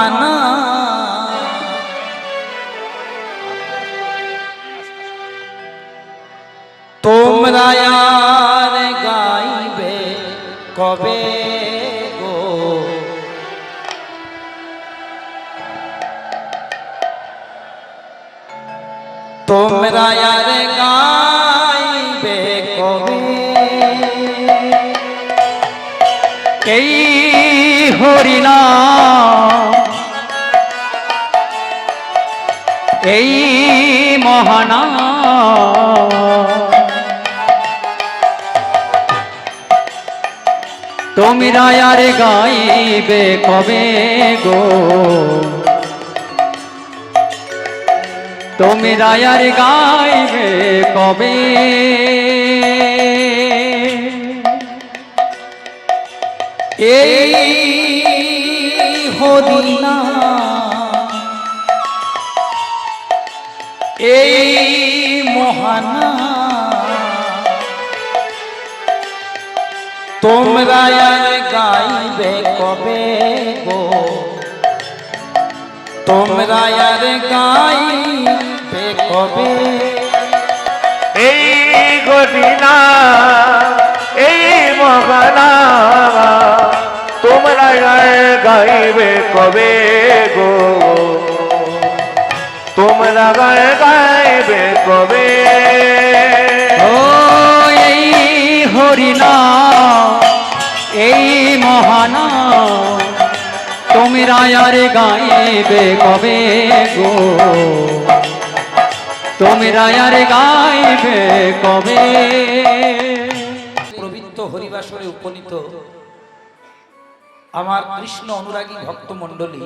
মহানা তোমরা আর গাইবে কবে গো? তোমরা আর গাইবে কবে? এই হরিনা এই মহানা। তোমরা আর গাইবে কবে গো? তোমরা আর গাইবে কবে? এই হরিনা এই মহানা তোমরা আর গাইবে কবে গো? তোমরা আর গাইবে কবে? এই গদিনা, এই মহানা, তোমরা গাইবে কবে গো? তোমরা গায়ে গাইবে কবে ও এই হরিনা এই মহানা তোমরা আর গাইবে কবে গো। তোমরা আর গাইবে কবে প্রবৃত্ত হরিবাসরে উপনীত আমার কৃষ্ণ অনুরাগী ভক্ত মণ্ডলী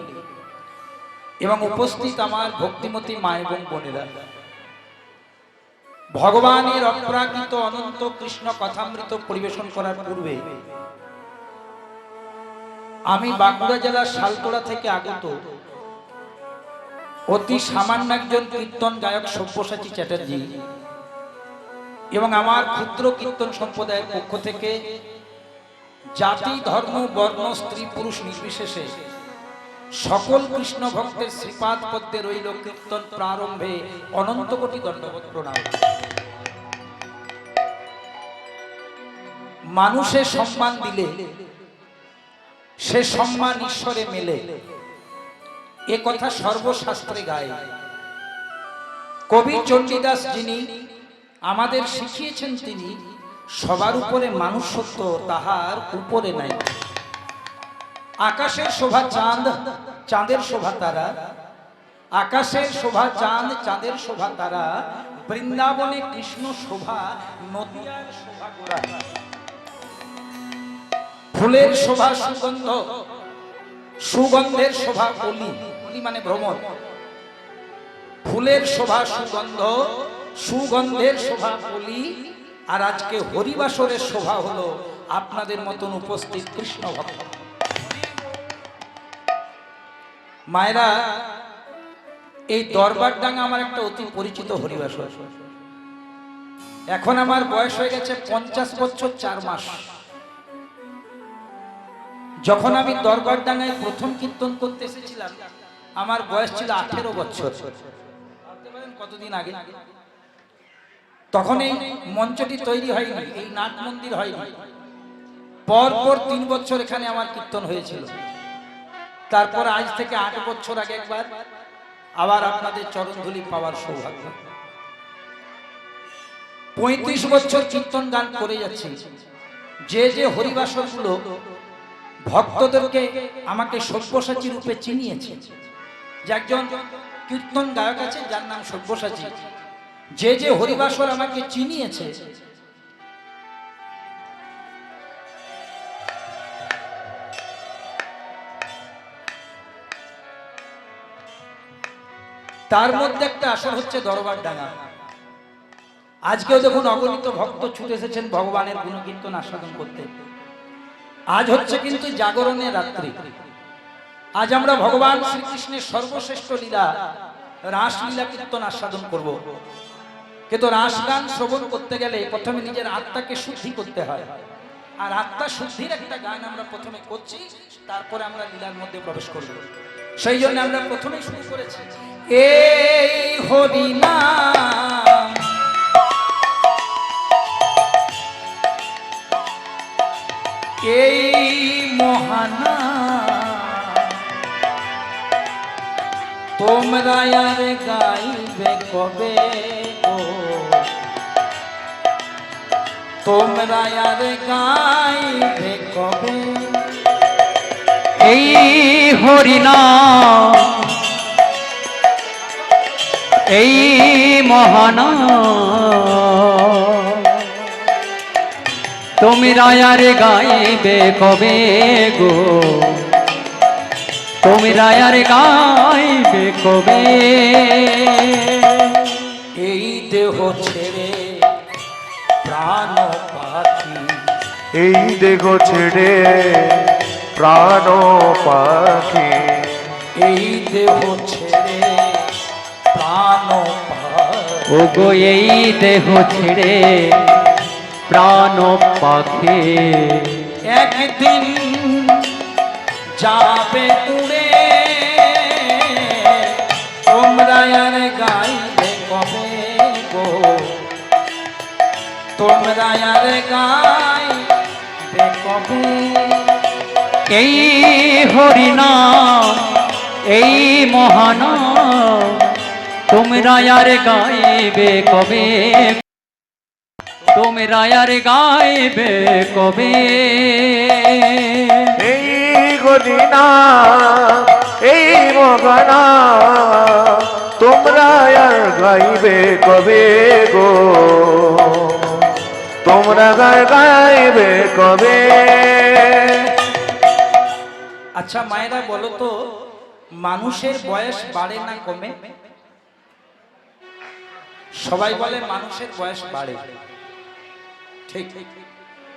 এবং উপস্থিত আমার ভক্তিমতী মা এবং বোনেরা। ভগবানের অপ্রাকৃত অনন্ত কৃষ্ণ কথামৃত পরিবেশন করার পূর্বে আমি বাঁকুড়া জেলার শালতোড়া থেকে আগত অতি সামান্য একজন কীর্তন গায়ক সব্যসাচী চ্যাটার্জি এবং আমার ক্ষুদ্র কীর্তন সম্প্রদায়ের পক্ষ থেকে জাতি ধর্ম বর্ণ স্ত্রী পুরুষ নির্বিশেষে সকল কৃষ্ণ ভক্তের শ্রীপাদ পদ্মে রইল কীর্তন প্রারম্ভে অনন্ত কোটি দণ্ডবোধ প্রণাম। মানুষে সম্মান দিলে, সে সম্মান ঈশ্বরে মেলে। এ কথা সর্বশাস্ত্রে গায়ে। কবি চণ্ডীদাস যিনি আমাদের শিখিয়েছেন তিনি, সবার উপরে মানুষত্ব তাহার উপরে নাই। আকাশের শোভা চাঁদ, চাঁদের শোভা তারা। আকাশের শোভা চাঁদ, চাঁদের শোভা তারা। বৃন্দাবনে কৃষ্ণ শোভা, নদিয়ার শোভা গোড়া। ফুলের শোভা সুগন্ধ, সুগন্ধের শোভা অলি। অলি মানে ভ্রমণ ফুলের শোভা সুগন্ধ, সুগন্ধের শোভা বলি আর আজকে হরিবাসরের শোভা হলো আপনাদের মতন উপস্থিত কৃষ্ণ ভক্ত। মায়েরা, এই দরবার ডাঙ্গা আমার একটা অতি পরিচিত হরিবাস এখন আমার বয়স হয়ে গেছে পঞ্চাশ বছর চার মাস। যখন আমি দরবার ডাঙ্গায় প্রথম কীর্তন করতে এসেছিলাম, আমার বয়স ছিল আঠেরো বছর। কতদিন আগে? তখন এই মঞ্চটি তৈরি হয়নি, এই নাট মন্দির হয়নি। পর পর তিন বছর এখানে আমার কীর্তন হয়েছিল। তারপর আজ থেকে আট বছর আগে একবার আবার আপনাদের চরণধুলি পাওয়ার সৌভাগ্য। পঁয়ত্রিশ বছর কীর্তন গান করে যাচ্ছি। যে যে হরিবাসরগুলো ভক্তদেরকে আমাকে সব্যসাচী রূপে চিনিয়েছে। যে একজন কীর্তন গায়ক আছে, যার নাম সব্যসাচী। যে যে হরিবাসর আমাকে চিনিয়েছে তার মধ্যে একটা আসর হচ্ছে দরবার ডাঙ্গা। আজকেও দেখুন অগণিত ভক্ত ছুটে এসেছেন ভগবানের গুণকীর্তন আস্বাদন করতে। আজ হচ্ছে কিন্তু জাগরণের রাত্রি। আজ আমরা ভগবান শ্রীকৃষ্ণের সর্বশ্রেষ্ঠ লীলা, রাসলীলা কীর্তন আস্বাদন করব। কিন্তু রাস গান শ্রবণ করতে গেলে প্রথমে নিজের আত্মাকে শুদ্ধি করতে হয়। আর আত্মা শুদ্ধির একটা গান আমরা প্রথমে করছি, তারপরে আমরা লীলার মধ্যে প্রবেশ করব। সেই জন্য আমরা প্রথমেই শুরু করেছি। এই হরিনাম। এই মহানা তোমরা আর গাইবে কবে তোমরা আর গাইবে কবে এই হরিনাম এই মহানা তুমি রায়ার গাইবে কবে গো? তুমি রায়ার গাইবে কবে? এই দেহ ছেড়ে প্রাণ পাখি এই দেহ ছেড়ে প্রাণ পাখি এই দেহ ছেড়ে প্রাণ পাখি ও গো এই দেহ ছেড়ে প্রাণ পাখি একদিন যাবে উড়ে তোমরা আর গাইবে কবে গো? তোমরা আর গাইবে কবে এই হরিনাম এই মহানাম তোমরা আর গাইবে কবে? তোমরা আর গাইবে কবে? এই গদিনা, এই মগানা, তোমরা আর গাইবে কবে গো? তোমরা গাইবে কবে? আচ্ছা মায়েরা বলো তো মানুষের বয়স বাড়ে না কমে? সবাই বলে মানুষের বয়স বাড়ে। ঠিক।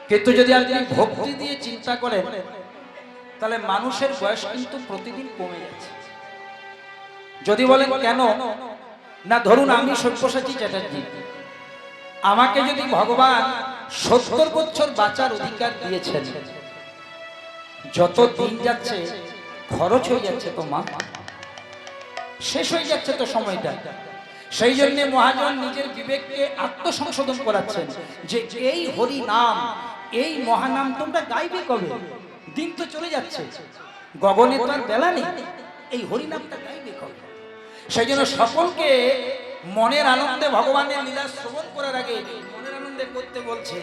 কিন্তু যদি আপনি ভক্তি দিয়ে চিন্তা করেন তাহলে মানুষের বয়স কিন্তু প্রতিদিন কমে যাচ্ছে। যদি বলেন কেন? না ধরুন আমি সব্যসাচী চ্যাটার্জি। আমাকে যদি ভগবান সত্তর বছর বাঁচার অধিকার দিয়েছেন যত দিন যাচ্ছে, খরচ হয়ে যাচ্ছে তো মা। শেষ হয়ে যাচ্ছে তো সময়টা। সেই জন্য মহাজন নিজের বিবেককে আত্মসংশোধন করাচ্ছেন যে এই হরি নাম, এই মহানাম তোমরা গাইবে কবে? দিন তো চলে যাচ্ছে। গগনে তো আর বেলা নেই। এই হরিনামটা গাইবে কবে? সেই জন্য সকলকে মনের আনন্দে ভগবানের লীলা শ্রবণ করার আগে মনের আনন্দে করতে বলছে,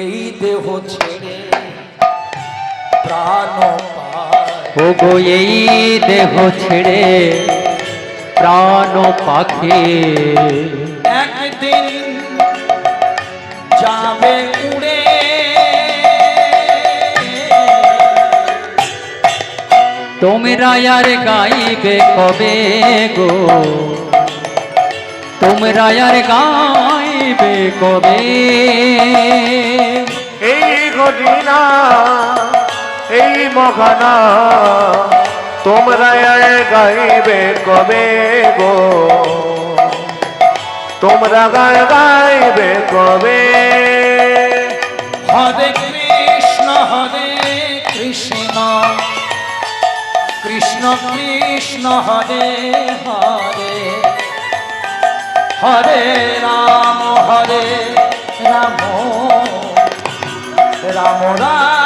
এই দেহ ছেড়ে প্রাণ এই দেহ ছেড়ে প্রাণ পাখি। একদিন যাবে উড়ে তোমরা আর গাইবে কবে গো? তোমরা আর গাইবে কবে? এই গদিনা এই মগানা তোমরা গাইবে কবে গো? তোমরা গায় গাইবে কবে? হরে কৃষ্ণ হরে কৃষ্ণ। কৃষ্ণ কৃষ্ণ, হরে হরে। হরে রাম হরে রাম। রাম রাম।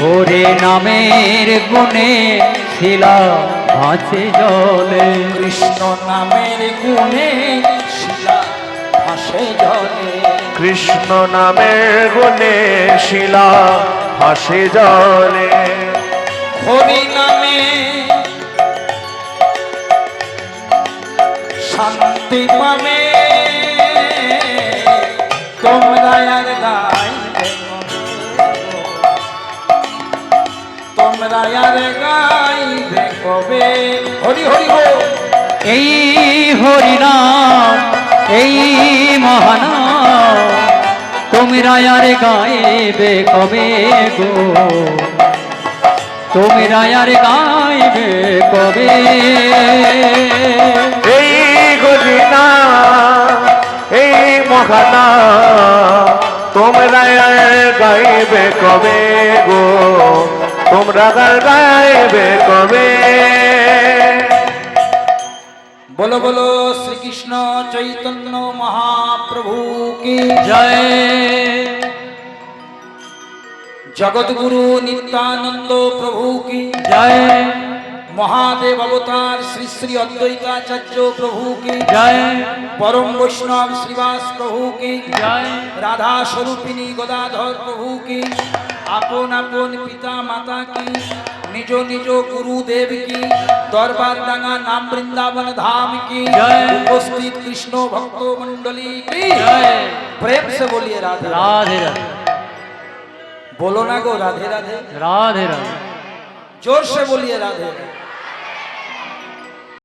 হরে নামের গুণে শিলা ভাসে জলে। কৃষ্ণ নামের গুণে শিলা ভাসে জলে। কৃষ্ণ নামের গুণে শিলা হাসে জলে। হরি নামে শান্তি পাবে তোমরা আর গাইবে কবে? হরি হরি হো। এই এই মহানাম তোমরা আর গাইবে কবে গো? তোমরা আর গাইবে কবে? এই গরিনা এই মহানা তোমরা গাইবে কবে গো? তোমরা গাইবে কবে বলো বলো, শ্রীকৃষ্ণ চৈতন্য মহাপ্রভু কি জয়? জগৎগুরু নিত্যানন্দ প্রভু কি জয়? মহাদেব অবতার শ্রী শ্রী অদ্বৈতাচার্য প্রভু কি জয়? পরম বৈষ্ণব শ্রীবাস প্রভু কি জয়? রাধা স্বরূপিণী গদাধর প্রভু কি আপন আপন পিতা মাতা কি নিজ নিজ গুরুদেব কি দরবার ডাঙ্গা নাম বৃন্দাবন ধাম কি জয়। উপস্থিত কৃষ্ণ ভক্ত মন্ডলী কি জয় प्रेम से बोलिए राधे রাধে রাধে बोलो ना गो राधे राधे রাধে রাধে जोर से बोलिए राधे